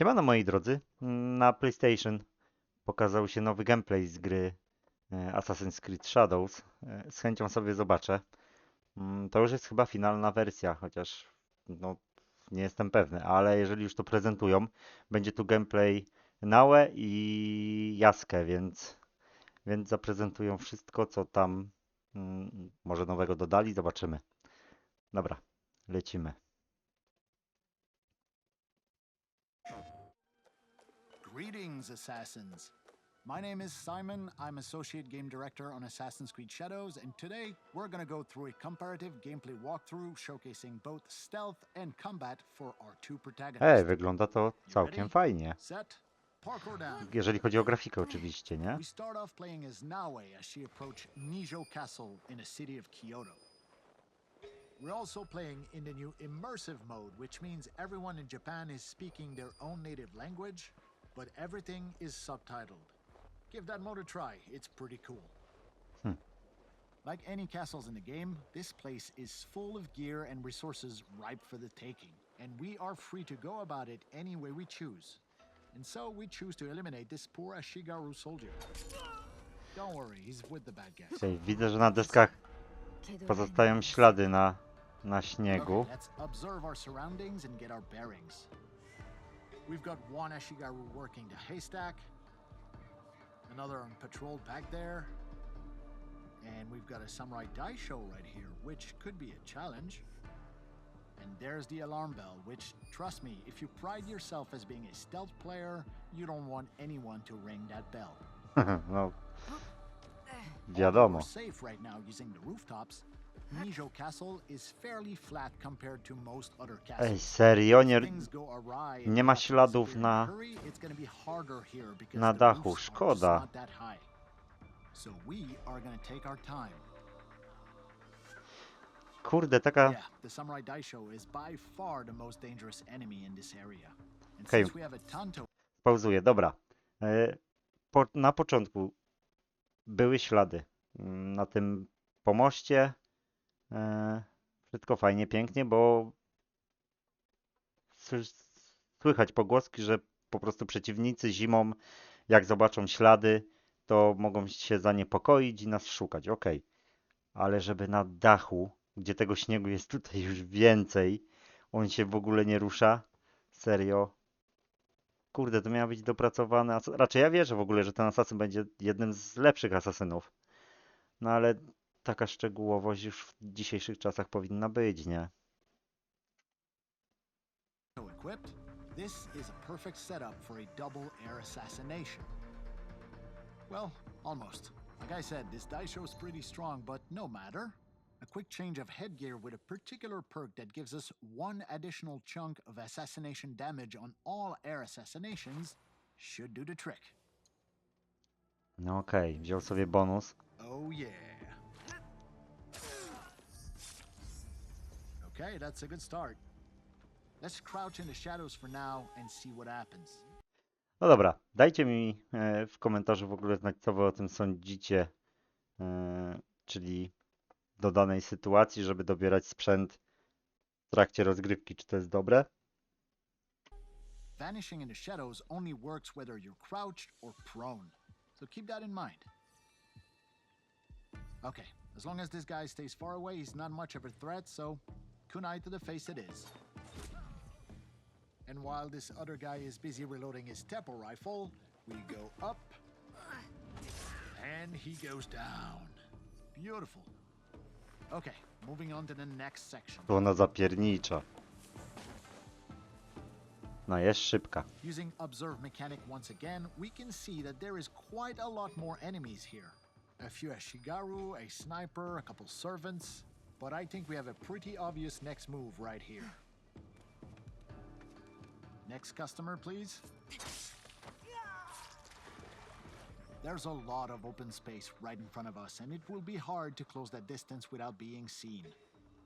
Siemano moi drodzy, na PlayStation pokazał się nowy gameplay z gry e, Assassin's Creed Shadows. E, Z chęcią sobie zobaczę. Mm, To już jest chyba finalna wersja, chociaż no, nie jestem pewny, ale jeżeli już to prezentują, będzie tu gameplay Nałe i Jaskę, więc, więc zaprezentują wszystko, co tam mm, może nowego dodali, zobaczymy. Dobra, lecimy. Greetings, Assassins. My name is Simon. I'm Associate Game Director on Assassin's Creed Shadows, and today we're going to go through a comparative gameplay walkthrough showcasing both stealth and combat for our two protagonists. Ej, wygląda to całkiem fajnie. Set. Jeżeli chodzi o grafikę oczywiście, nie? We start off playing as Naue as she approached Nijo Castle in the city of Kyoto. We're also playing in the new immersive mode, which means everyone in Japan is speaking their own native language, but everything is subtitled. Give that mode a try, it's pretty cool. Hmm. Like any castles in the game, this place is full of gear and resources ripe for the taking, and we are free to go about it any way we choose. And so we choose to eliminate this poor Ashigaru soldier. Don't worry, he's with the bad guys. Okej, widzę, że na deskach pozostają ślady na, na śniegu. Okay, let's observe our surroundings and get our bearings. We've got one Ashigaru working the haystack, another on patrol back there, and we've got a samurai daisho right here, which could be a challenge. And there's the alarm bell, which, trust me, if you pride yourself as being a stealth player, you don't want anyone to ring that bell. No, Although wiadomo. We're safe right now using the rooftops. Nijo Castle is fairly flat compared to most other castles. Ej, serio? Nie, nie ma śladów na- na dachu, szkoda. kurde, taka... And Okay. Pauzuję, dobra. E, Po, na początku były ślady mm, na tym pomoście. E, Wszystko fajnie, pięknie, bo sły- słychać pogłoski, że po prostu przeciwnicy zimą, jak zobaczą ślady, to mogą się zaniepokoić i nas szukać. Okej. Ale żeby na dachu, gdzie tego śniegu jest tutaj już więcej, on się w ogóle nie rusza. Serio. Kurde, to miała być dopracowane. Raczej ja wierzę w ogóle, że ten asasyn będzie jednym z lepszych asasynów. No ale taka szczegółowość już w dzisiejszych czasach powinna być, nie? equipped, this is a perfect setup for a double air assassination. Well, almost. Like I said, this Daisho is pretty strong, but no matter. A quick change of headgear with a particular perk that gives us one additional chunk of assassination damage on all air assassinations should do the trick. No okej, wziął sobie bonus. Oh yeah. Okay, that's a good start. Let's crouch in the shadows for now and see what happens. No dobra, dajcie mi e, w komentarzu w ogóle znać, co wy o tym sądzicie, e, czyli do danej sytuacji, żeby dobierać sprzęt w trakcie rozgrywki, czy to jest dobre? Vanishing in the shadows only works whether you're crouched or prone, so keep that in mind. Okay, as long as this guy stays far away, he's not much of a threat, so kunai to the face it is. And while this other guy is busy reloading his tempo rifle, we go up, and he goes down. Beautiful. Okay, moving on to the next section. To ona zapiernicza. No jest szybka. Using Observe Mechanic once again, we can see that there is quite a lot more enemies here. A few Ashigaru, a sniper, a couple servants, but I think we have a pretty obvious next move right here. Next customer, please. There's a lot of open space right in front of us, and it will be hard to close that distance without being seen.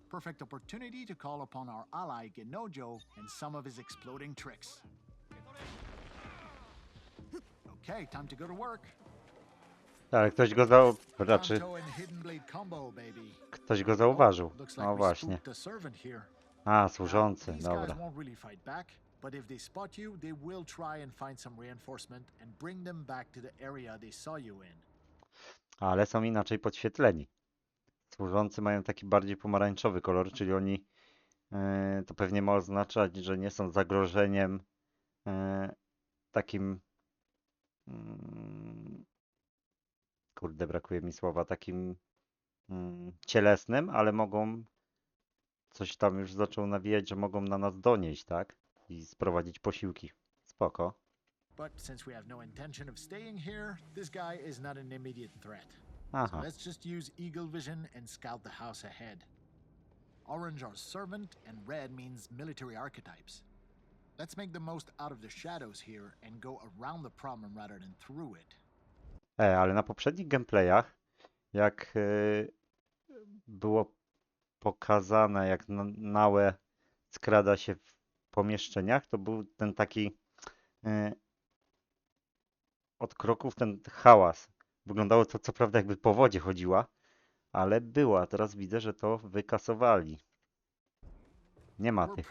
Perfect opportunity to call upon our ally Genojo and some of his exploding tricks. Okay, time to go to work. Ale ktoś go zau... Raczej Ktoś go zauważył. No właśnie. a służący, dobra. won't really fight back, but if they spot you, they will try and find some reinforcement and bring them back to the area they saw you in. Ale są inaczej podświetleni. Służący mają taki bardziej pomarańczowy kolor, czyli oni e, to pewnie ma oznaczać, że nie są zagrożeniem e, takim mm, kurde, brakuje mi słowa, takim cielesnym, ale mogą coś tam już zaczął nawijać, że mogą na nas donieść, tak? I sprowadzić posiłki. Spoko. But since we have no intention of staying here, this guy is not an immediate threat. So Aha. let's just use eagle vision and scout the house ahead. Orange are servant, and red means military archetypes. Let's make the most out of the shadows here and go around the problem rather than through it. E, ale na poprzednich gameplayach, jak e, było pokazane, jak na- Nałe skrada się w pomieszczeniach, to był ten taki e, od kroków ten hałas. Wyglądało to co prawda jakby po wodzie chodziła, ale była. Teraz widzę, że to wykasowali. Nie ma tych.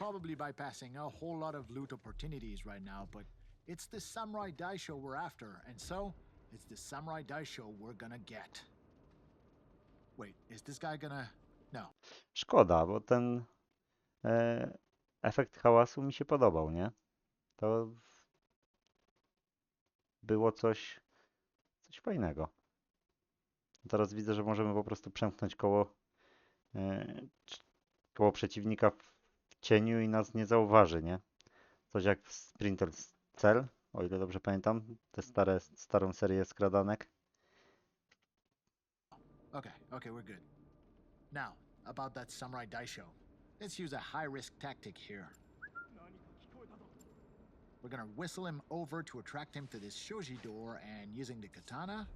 it's the Samurai Die Show we're after, and so it's the Samurai Die Show we're gonna get. Wait, is this guy gonna. No. Szkoda, bo ten e, efekt hałasu mi się podobał, nie? To było coś, coś fajnego. Teraz widzę, że możemy po prostu przemknąć koło, e, koło przeciwnika w, cieniu i nas nie zauważy, nie? Coś jak w Sprinter Cell, o ile dobrze pamiętam, te stare, starą serię skradanek. Okay, okay, we're good. Now, about that Samurai Die Show. Let's use a high risk tactic here. We're gonna whistle him over to attract him to this shoji door, and using the katana.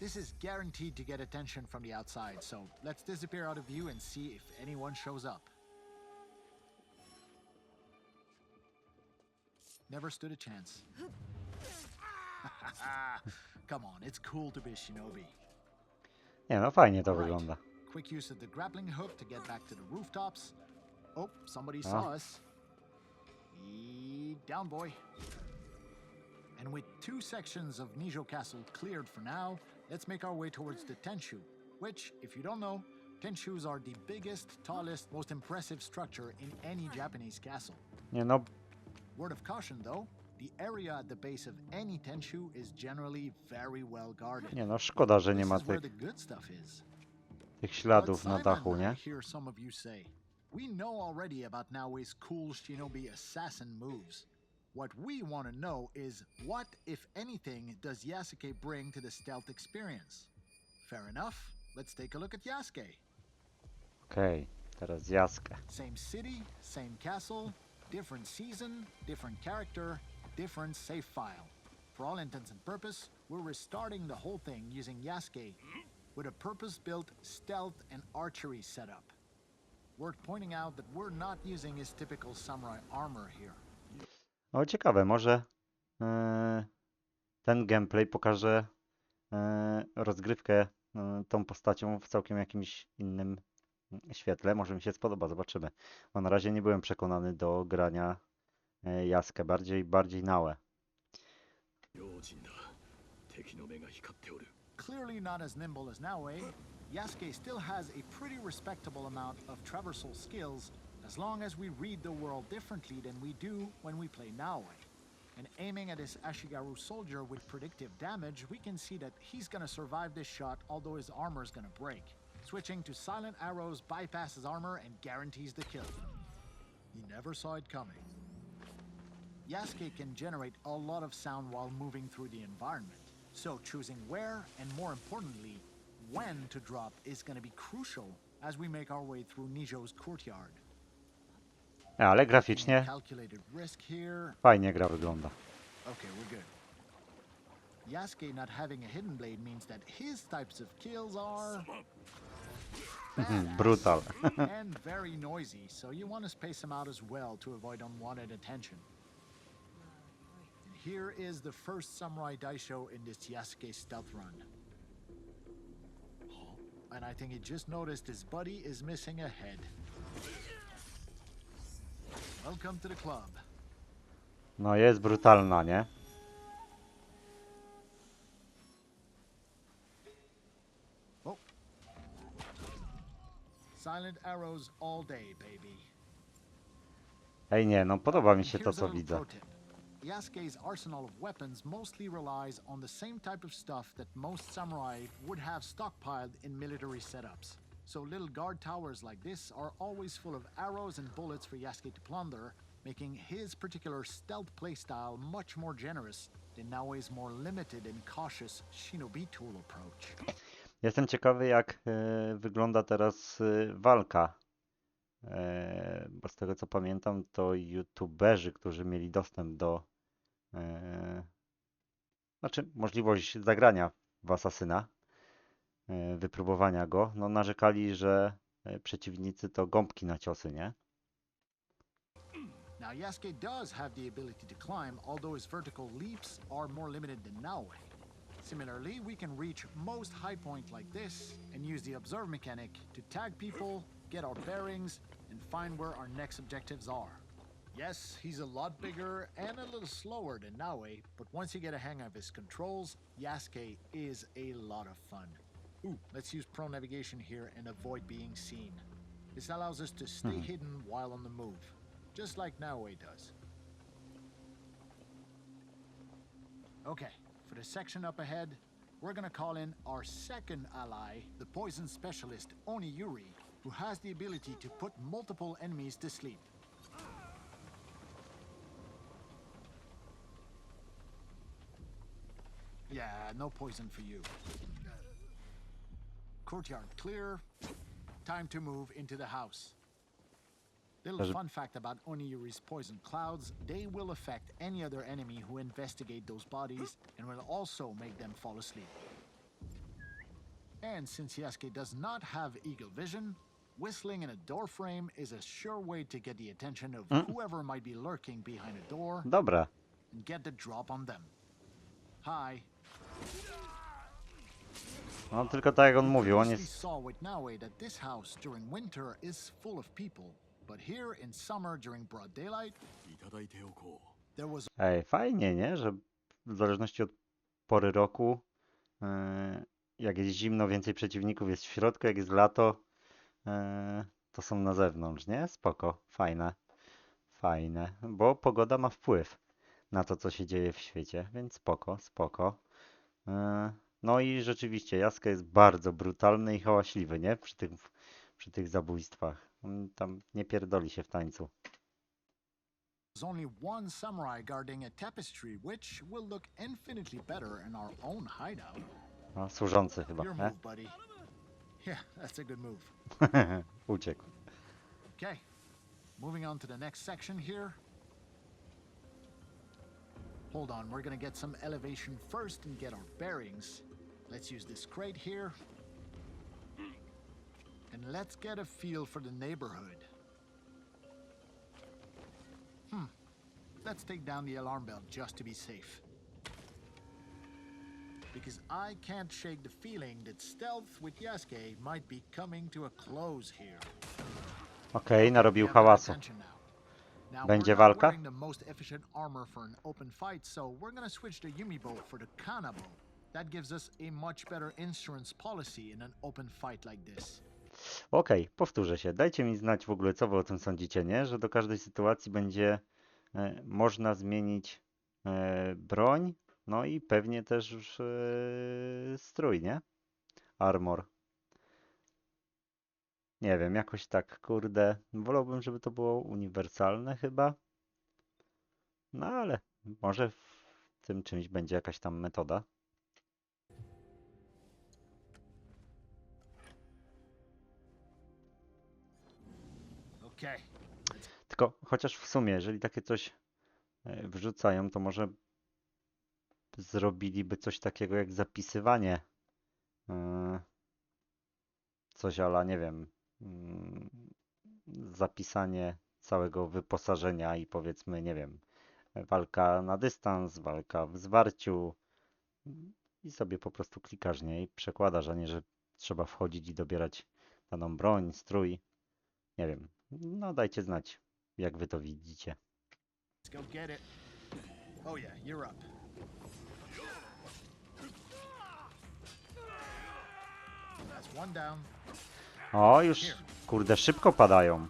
This is guaranteed to get attention from the outside, so let's disappear out of view and see if anyone shows up. Never stood a chance. Come on, it's cool to be a shinobi. Nie no, fajnie to wygląda. Quick use of the grappling hook to get back to the rooftops. Oh, somebody Ah. saw us. Ye down, boy. And with two sections of Nijo Castle cleared for now, let's make our way towards the Tenshu, which, if you don't know, Tenshus are the biggest, tallest, most impressive structure in any Japanese castle. Nie no, Word of caution, though, the area at the base of any Tenshu is generally very well guarded. nie no, szkoda, że nie ma tych, the good stuff is. tych śladów na dachu, nie? hear some of you say. We know already about Naoe's cool shinobi assassin moves. What we want to know is what, if anything, does Yasuke bring to the stealth experience? Fair enough. Let's take a look at Yasuke. okay, teraz Yasuke. Same city, same castle, different season, different character, different save file. For all intents and purpose, we're restarting the whole thing using Yasuke with a purpose-built stealth and archery setup. Worth pointing out that we're not using his typical samurai armor here. O, ciekawe, może e, ten gameplay pokaże e, rozgrywkę e, tą postacią w całkiem jakimś innym mm, świetle. Może mi się spodoba, zobaczymy. Bo na razie nie byłem przekonany do grania jaskę, bardziej, bardziej nałe. Clearly not as nimble as Naue, eh? Yasuke still has a pretty respectable amount of traversal skills as long as we read the world differently than we do when we play Naue, eh? And aiming at this Ashigaru soldier with predictive damage, we can see that he's gonna survive this shot, although his armor's gonna break. Switching to silent arrows bypasses armor and guarantees the kill. He never saw it coming. Yasuke can generate a lot of sound while moving through the environment. So choosing where and more importantly, when to drop is going to be crucial as we make our way through Nijo's courtyard. Ale graficznie calculated risk here. fajnie gra wygląda. Okay, we're good. Yasuke not having a hidden blade means that his types of kills are mhm, Brutal. and very noisy, so you want to space them out as well to avoid unwanted attention. Here is the first Samurai Daisho in this Yasuke stealth run. And I think he just noticed his buddy is missing a head. Welcome to the club. No jest brutalna, nie? Silent arrows all day, baby. Ej nie, no podoba mi się to co widzę. Yasuke's arsenal of weapons mostly relies on the same type of stuff that most samurai would have stockpiled in military setups. So little guard towers like this are always full of arrows and bullets for Yasuke to plunder, making his particular stealth playstyle much more generous than Naoe's more limited and cautious shinobi tool approach. Jestem ciekawy jak e, wygląda teraz e, walka. E, bo z tego co pamiętam to youtuberzy, którzy mieli dostęp do znaczy możliwość zagrania w Asasyna, e, wypróbowania go, no narzekali, że e, przeciwnicy to gąbki na ciosy, nie? Now, Yasuke does have the ability to climb, although his vertical leaps are more limited than Naoe. Similarly, we can reach most high point like this and use the observe mechanic to tag people, get our bearings, and find where our next objectives are. Yes, he's a lot bigger and a little slower than Naoe, but once you get a hang of his controls, Yasuke is a lot of fun. Ooh, let's use pro navigation here and avoid being seen. This allows us to stay hmm. hidden while on the move, just like Naoe does. Okay, for the section up ahead, we're gonna call in our second ally, the poison specialist Oni Yuri, who has the ability to put multiple enemies to sleep. Yeah, no poison for you. Uh, courtyard clear. Time to move into the house. Little fun fact about Oniyuri's poison clouds, they will affect any other enemy who investigate those bodies and will also make them fall asleep. And since Yasuke does not have eagle vision, whistling in a door frame is a sure way to get the attention of mm. whoever might be lurking behind a door Dobra, and get the drop on them. Hi. no tylko tak jak on mówił, on previously jest saw with Naue that this house during winter is full of people, but here in summer during broad daylight, いただいておこう there was Ej, fajnie, nie? Że w zależności od pory roku, yy, jak jest zimno, więcej przeciwników jest w środku, jak jest lato, yy, to są na zewnątrz, nie? Spoko, fajne, fajne, bo pogoda ma wpływ na to, co się dzieje w świecie, więc spoko, spoko. Yy, no i rzeczywiście, Jaska jest bardzo brutalny i hałaśliwy, nie? Przy tych, przy tych zabójstwach. On tam nie pierdoli się w tańcu. only one samurai guarding a tapestry, which will look infinitely better in our own hideout. No, służący chyba, Your nie? move, buddy. Yeah, that's a good move. Uciekł. Okay, moving on to the next section here. Hold on, we're gonna get some elevation first and get our bearings. Let's use this crate here. And let's get a feel for the neighborhood. Hmm. Let's take down the alarm bell just to be safe. Because I can't shake the feeling that stealth with Yasuke might be coming to a close here. Okej, narobił Gather hałasu. Będzie walka? Okej, powtórzę się. Dajcie mi znać w ogóle, co wy o tym sądzicie, nie? Że do każdej sytuacji będzie e, można zmienić e, broń, no i pewnie też e, strój, nie? Armor. Nie wiem, jakoś tak, kurde. Wolałbym, żeby to było uniwersalne chyba. No ale może w tym czymś będzie jakaś tam metoda. Tylko chociaż w sumie, jeżeli takie coś e, wrzucają, to może zrobiliby coś takiego jak zapisywanie. e, Coś ala, nie wiem, zapisanie całego wyposażenia i powiedzmy, nie wiem, walka na dystans, walka w zwarciu i sobie po prostu klikasz, nie? I przekładasz, a nie, że trzeba wchodzić i dobierać daną broń, strój. Nie wiem. No dajcie znać jak wy to widzicie. Oh one down. O, już kurde szybko padają.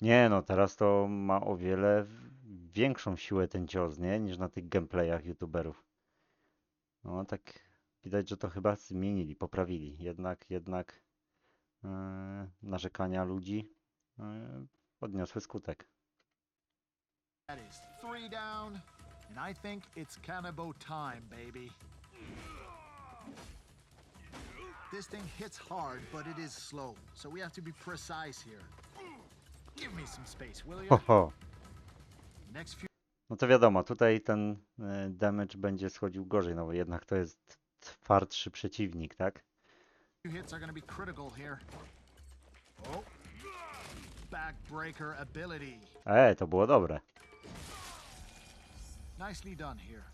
Nie no, teraz to ma o wiele większą siłę ten cios, nie? Niż na tych gameplayach youtuberów. No tak widać, że to chyba zmienili, poprawili. Jednak, jednak yy, narzekania ludzi yy, odniosły skutek. That is three down. And I think it's cannibal time, baby. This thing hits hard, but it is slow. So we have to be precise here. Give me some space, will you? Ho, ho. Next few No to wiadomo, tutaj ten yy, damage będzie schodził gorzej, no bo jednak to jest twardszy przeciwnik, tak? hits are to be critical here. Oh. Backbreaker ability. E, to było dobre. Nicely done here.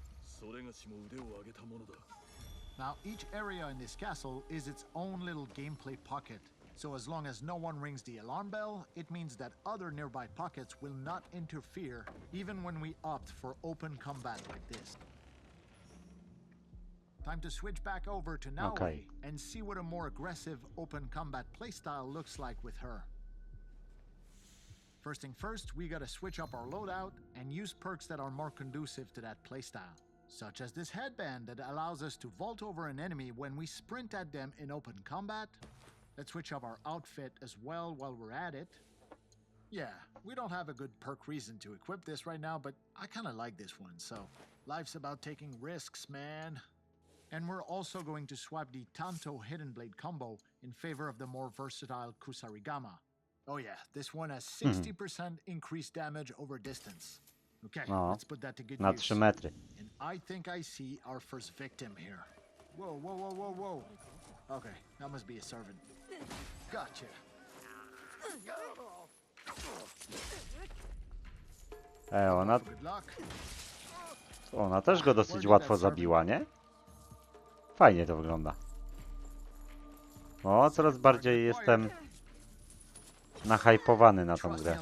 Now, each area in this castle is its own little gameplay pocket. So as long as no one rings the alarm bell, it means that other nearby pockets will not interfere, even when we opt for open combat like this. Time to switch back over to Naoi okay. and see what a more aggressive open combat playstyle looks like with her. First thing first, we gotta switch up our loadout and use perks that are more conducive to that playstyle, such as this headband that allows us to vault over an enemy when we sprint at them in open combat. Let's switch up our outfit as well while we're at it. Yeah, we don't have a good perk reason to equip this right now, but I kinda like this one, so life's about taking risks, man. And we're also going to swap the Tanto Hidden Blade combo in favor of the more versatile Kusarigama. Oh yeah, this one has 60% increased damage over distance. Okay, No. let's put that to good Na use. 3 metry. And I think I see our first victim here. Whoa, whoa, whoa, whoa, whoa. Okay, that must be a servant. Gotcha. E, ona, Good luck. ona też go dosyć łatwo zabiła, nie? Fajnie to wygląda. O, coraz bardziej jestem nahypowany na tą grę.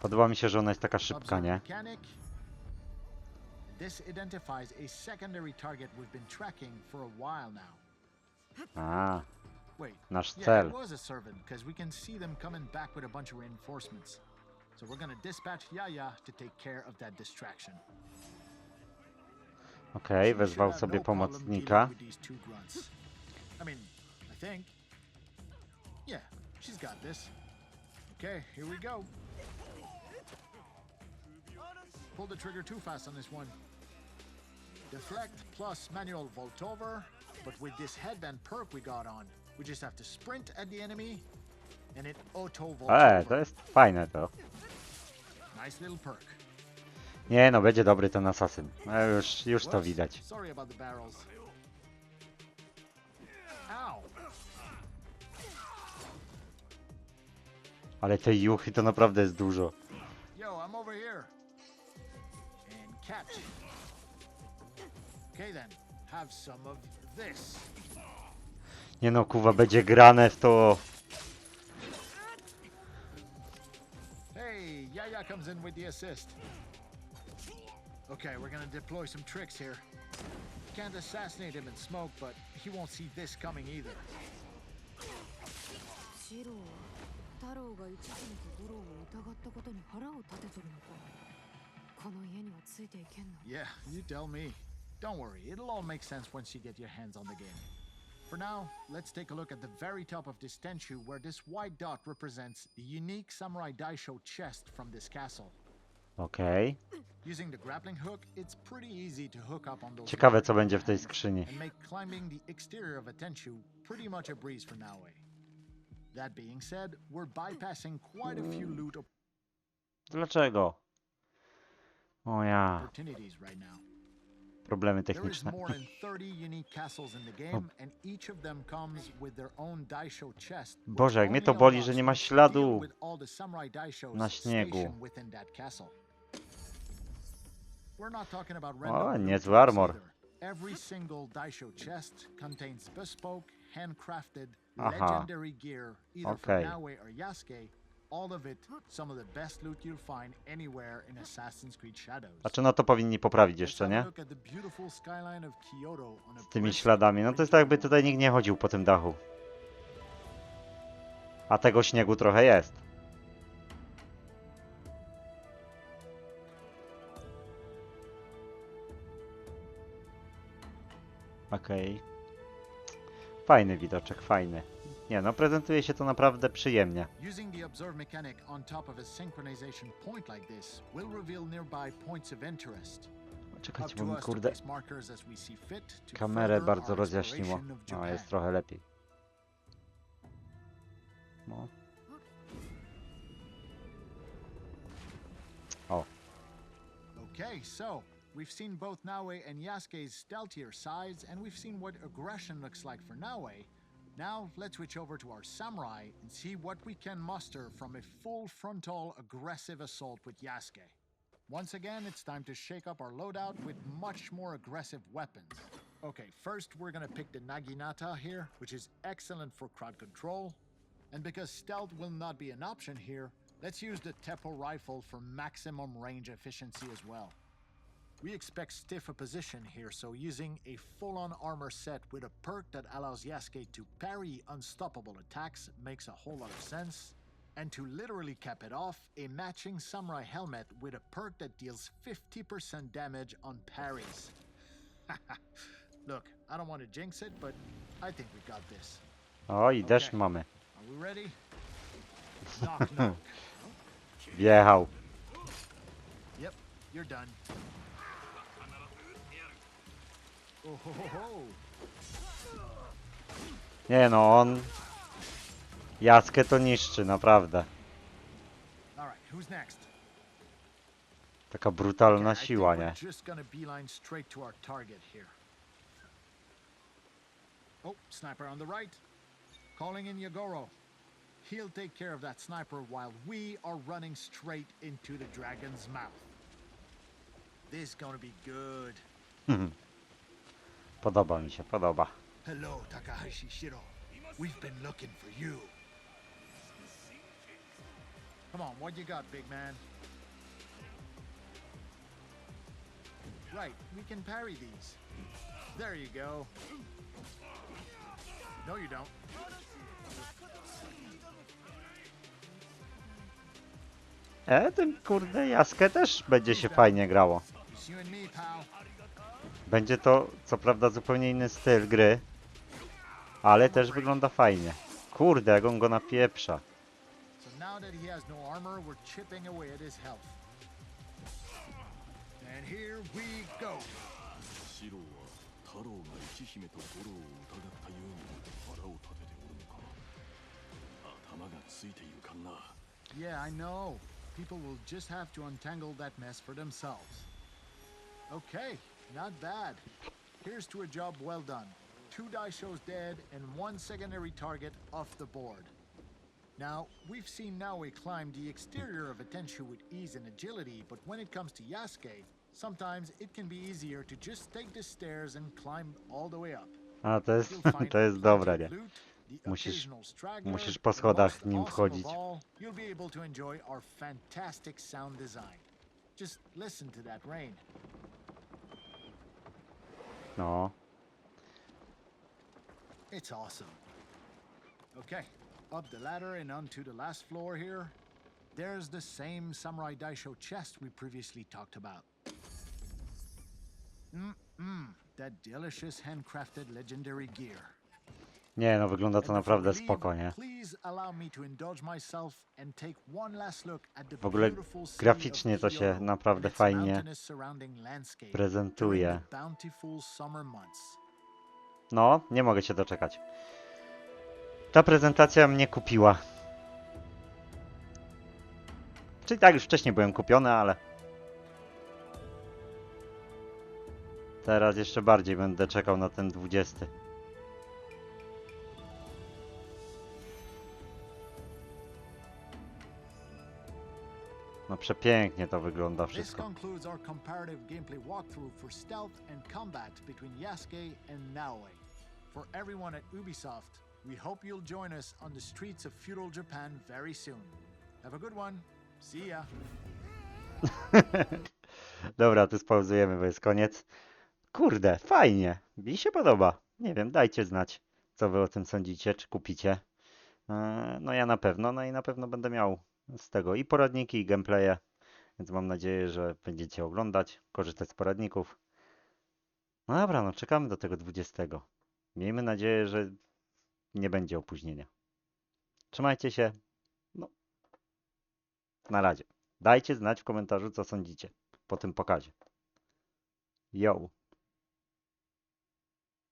Podoba mi się, że ona jest taka szybka, nie? This identifies a secondary target we've been tracking for a while now. A, Wait, nasz yeah, cel. it was a servant because we can see them coming back with a bunch of reinforcements. So we're gonna dispatch Yaya to take care of that distraction. Okej, should wezwał sobie pomocnika. these two grunts. I mean, I think. Yeah, she's got this. Okay, here we go. Pull the trigger too fast on this one. Deflect plus manual vault over, but with this headband perk we got on, we just have to sprint at the enemy, and it auto vault E, to over. jest fajne to. Nie no, będzie dobry ten asasyn. E, już, już to widać. Ale tej juchy to naprawdę jest dużo. Nie no, kuwa, będzie grane w to. Hey, Yaya comes in with the assist. Okay, we're gonna deploy some tricks here. Can't assassinate him in smoke, but he won't see this coming either. シロは太郎が一途にとドローを疑ったことに腹を立てとるのかこの家にはついていけんの Yeah, you tell me. Don't worry, it'll all make sense once you get your hands on the game. For now, let's take a look at the very top of this tenshu where this white dot represents the unique Samurai Daisho chest from this castle. Okej. Using the grappling hook, it's pretty easy to hook up on those Ciekawe co będzie w tej skrzyni. and make climbing the exterior of a Tenchu pretty much a breeze for Naue. That being said, we're bypassing quite a few loot Dlaczego? O ja. opportunities right now. Problemy techniczne. more than 30 unique castles in the game, and each of them comes with their own daisho chest. which Boże, jak mnie to boli, że nie ma śladu na śniegu. O, niezły armor. either. Every single daisho chest contains bespoke, handcrafted, Aha. legendary gear, either Okej. or Yasuke. All of it, some of the best loot you'll find anywhere in Assassin's Creed Shadows. A czy no to powinni poprawić jeszcze, nie? Z tymi śladami. No to jest tak jakby tutaj nikt nie chodził po tym dachu. A tego śniegu trochę jest. Okej. Fajny widoczek, fajny. Nie no, prezentuje się to naprawdę przyjemnie. Using the observe mechanic on top of a synchronization point like this will reveal nearby points of interest. Czekajcie, bo mi kurde kamerę bardzo rozjaśniło. No, jest trochę lepiej. No. Okay, so we've seen both Naue and Yasuke's stealthier sides, and we've seen what aggression looks like for. Now let's switch over to our samurai and see what we can muster from a full frontal aggressive assault with Yasuke. Once again, it's time to shake up our loadout with much more aggressive weapons. Okay, first we're gonna pick the Naginata here, which is excellent for crowd control. And because stealth will not be an option here, let's use the Teppo rifle for maximum range efficiency as well. We expect stiff opposition here, so using a full-on armor set with a perk that allows Yasuke to parry unstoppable attacks makes a whole lot of sense. And to literally cap it off, a matching samurai helmet with a perk that deals 50% damage on parries. Look, I don't want to jinx it, but I think we got this. O, i deszcz Okej. mamy. Are we ready? Knock, knock. Wjechał. Yep, you're done. Nie no, on... Jaskę to niszczy, naprawdę. Taka brutalna siła, nie? Oh, sniper on the right. Calling in Yagoro. He'll take care of that sniper while we are running straight into the dragon's mouth. This gonna be good. Podoba mi się, podoba. Hello, Takahashi Shiro. We've been looking for you. Come on, what you got, big man? Right, we can parry these. There you go. No, you don't. E, tym kurde Jaskę też będzie się fajnie grało. Będzie to, co prawda, zupełnie inny styl gry, ale też wygląda fajnie. Kurde, jak on go napieprza. No yeah, I know. People will just have to untangle that mess for themselves. Okay, not bad. Here's to a job well done. Two die shows dead and one secondary target off the board. Now, we've seen Naue climb the exterior of a Tenshu with ease and agility, but when it comes to Yasuke, sometimes it can be easier to just take the stairs and climb all the way up. A, to jest, to jest of nie? Musisz- musisz po schodach nim wchodzić. You'll be able to enjoy our fantastic sound design. Just listen to that rain. No. It's awesome. Okay, up the ladder and onto the last floor here. There's the same Samurai Daisho chest we previously talked about. Mmm, that delicious handcrafted legendary gear. Nie no, wygląda to naprawdę spoko, nie? W ogóle graficznie to się naprawdę fajnie prezentuje. No, nie mogę się doczekać. Ta prezentacja mnie kupiła. Czyli tak, już wcześniej byłem kupiony, ale... Teraz jeszcze bardziej będę czekał na ten 20. przepięknie to wygląda This wszystko. concludes our comparative gameplay walkthrough for stealth and combat between Yasuke and Naoe. For everyone at Ubisoft, we hope you'll join us on the streets of feudal Japan very soon. Have a good one. See ya. Dobra, tu spauzujemy, bo jest koniec. Kurde, fajnie. Mi się podoba. Nie wiem, dajcie znać, co wy o tym sądzicie, czy kupicie. Eee, No ja na pewno, no i na pewno będę miał z tego i poradniki, i gameplaye, więc mam nadzieję, że będziecie oglądać, korzystać z poradników. No dobra, no czekamy do tego 20. Miejmy nadzieję, że nie będzie opóźnienia. Trzymajcie się. No. Na razie. Dajcie znać w komentarzu, co sądzicie po tym pokazie. Yo.